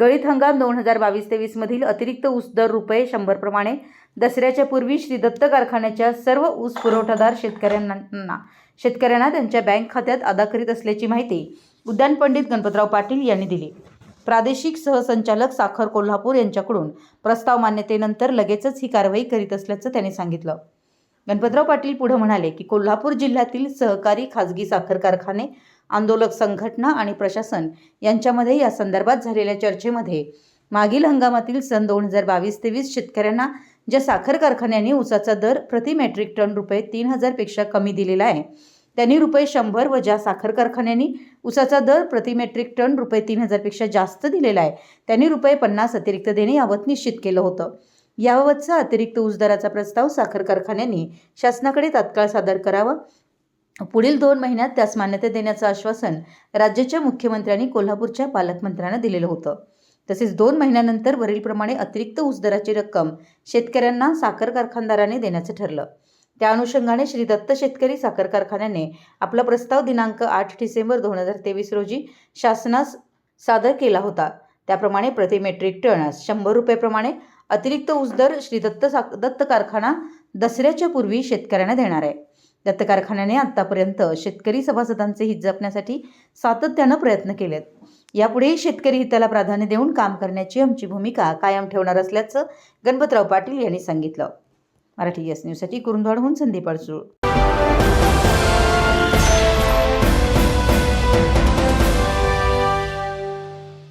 गळीत हंगाम दोन हजार बावीस तेवीसमधील अतिरिक्त ऊस दर रुपये शंभरप्रमाणे दसऱ्याच्या पूर्वी श्री दत्त कारखान्याच्या सर्व ऊस पुरवठादार शेतकऱ्यांना शेतकऱ्यांना त्यांच्या बँक खात्यात अदा करीत असल्याची माहिती उद्यान पंडित गणपतराव पाटील यांनी दिली. प्रादेशिक सहसंचालक साखर कोल्हापूर यांच्याकडून प्रस्ताव मान्यतेनंतर लगेचच ही कारवाई करीत असल्याचं त्यांनी सांगितलं. गणपतराव पाटील पुढे म्हणाले की कोल्हापूर जिल्ह्यातील सहकारी खाजगी साखर कारखाने आंदोलक संघटना आणि प्रशासन यांच्यामध्ये या संदर्भात झालेल्या चर्चेमध्ये मागील हंगामातील सन दोन हजार बावीस तेवीस शेतकऱ्यांना ज्या साखर कारखान्यांनी ऊसाचा दर प्रति मेट्रिक टन रुपये तीन हजारपेक्षा कमी दिलेला आहे त्यांनी रुपये शंभर व ज्या साखर कारखान्यांनी ऊसाचा दर प्रति मेट्रिक टन रुपये तीन हजारपेक्षा जास्त दिलेला आहे त्यांनी रुपये पन्नास अतिरिक्त देणे यावत निश्चित केलं होतं. याबाबतचा अतिरिक्त ऊस दराचा प्रस्ताव साखर कारखान्यांनी शासनाकडे तात्काळ सादर करावा. पुढील दोन महिन्यात त्यास मान्यता देण्याचं आश्वासन राज्याच्या मुख्यमंत्र्यांनी कोल्हापूरच्या पालकमंत्र्यांना दिलेलं होतं. तसेच दोन महिन्यानंतर वरीलप्रमाणे अतिरिक्त ऊस दराची रक्कम शेतकऱ्यांना साखर कारखानदाराने देण्याचं ठरलं. त्या अनुषंगाने श्री दत्त शेतकरी साखर कारखान्याने आपला प्रस्ताव दिनांक आठ डिसेंबर दोन हजार तेवीस रोजी शासनास सादर केला होता. त्याप्रमाणे प्रति मेट्रिक टन शंभर रुपयेप्रमाणे अतिरिक्त ऊसदर श्री दत्त दत्त कारखाना दसऱ्याच्या पूर्वी शेतकऱ्यांना देणार आहे. दत्त कारखान्याने आत्तापर्यंत शेतकरी सभासदांचे हित जपण्यासाठी सातत्यानं प्रयत्न केलेत. यापुढेही शेतकरी हिताला प्राधान्य देऊन काम करण्याची आमची भूमिका कायम ठेवणार असल्याचं गणपतराव पाटील यांनी सांगितलं. मराठी एस न्यूजसाठी कुरुंदवाडहून संदीप अडसूळ.